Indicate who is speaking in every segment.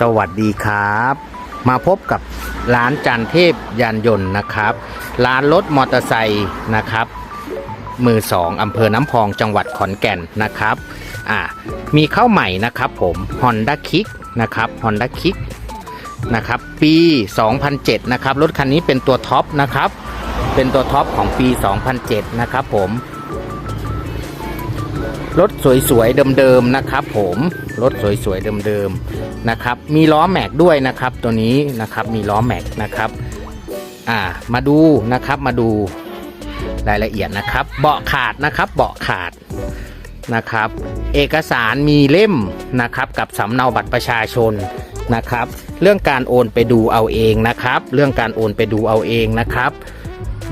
Speaker 1: สวัสดีครับ มาพบกับร้านจันเทพยานยนต์นะครับ ร้านรถมอเตอร์ไซค์นะครับ มือสองอำเภอน้ำพองจังหวัดขอนแก่นนะครับอ่ามีเข้าใหม่นะครับผม Honda Kick นะครับ Honda Kick นะครับปี 2007 นะครับ รถคันนี้เป็นตัวท็อปนะครับ เป็นตัวท็อปของปี 2007 นะครับผม รถสวยๆเดิมๆนะครับผมรถสวยๆเดิมๆนะครับมีล้อแม็กด้วยนะครับตัวนี้นะครับมีล้อแม็กนะครับอ่ามาดูนะครับมาดูรายละเอียดนะครับ เบาะขาดนะครับเบาะขาดนะครับ เอกสารมีเล่มนะครับกับสำเนาบัตรประชาชนนะครับ เรื่องการโอนไปดูเอาเองนะครับ เรื่องการโอนไปดูเอาเองนะครับ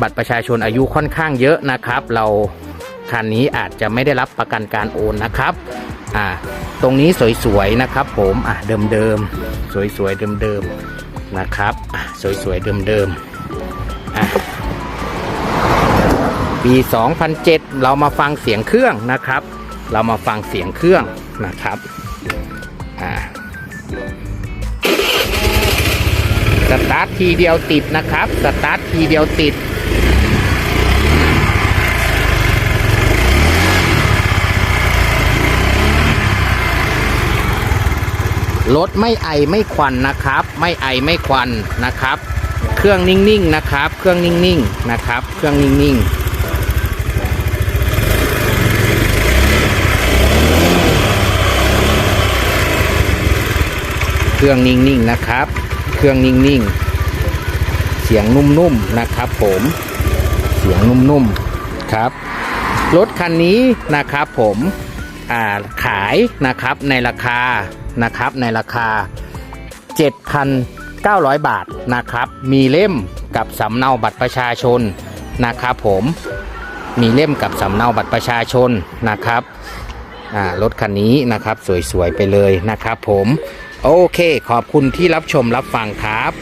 Speaker 1: บัตรประชาชนอายุค่อนข้างเยอะนะครับ เรา คันนี้อาจจะไม่ได้รับประกันการโอนนะครับอ่าตรงนี้สวยๆนะครับ ผมอะเดิมๆสวยๆเดิมๆนะครับอะสวยๆเดิมๆอะปี 2007 เรามาฟังเสียงเครื่องนะครับ เรามาฟังเสียงเครื่องนะครับอ่าสตาร์ททีเดียวติดนะครับ สตาร์ททีเดียวติด รถไม่ไอไม่ควันนะครับ ไม่ไอไม่ควันนะครับ เครื่องนิ่งๆนะครับ เครื่องนิ่งๆนะครับ เครื่องนิ่งๆเครื่องนิ่งๆนะครับ เครื่องนิ่งๆ เสียงนุ่มๆนะครับ ผม เสียงนุ่มๆครับ รถคันนี้นะครับผม ขายนะครับในราคานะครับในราคา 7,900 บาทนะครับ มีเล่มกับสำเนาบัตรประชาชนนะครับผมมีเล่มกับสำเนาบัตรประชาชนนะครับรถคันนี้นะครับสวยๆไปเลยนะครับผม โอเคขอบคุณที่รับชมรับฟังครับ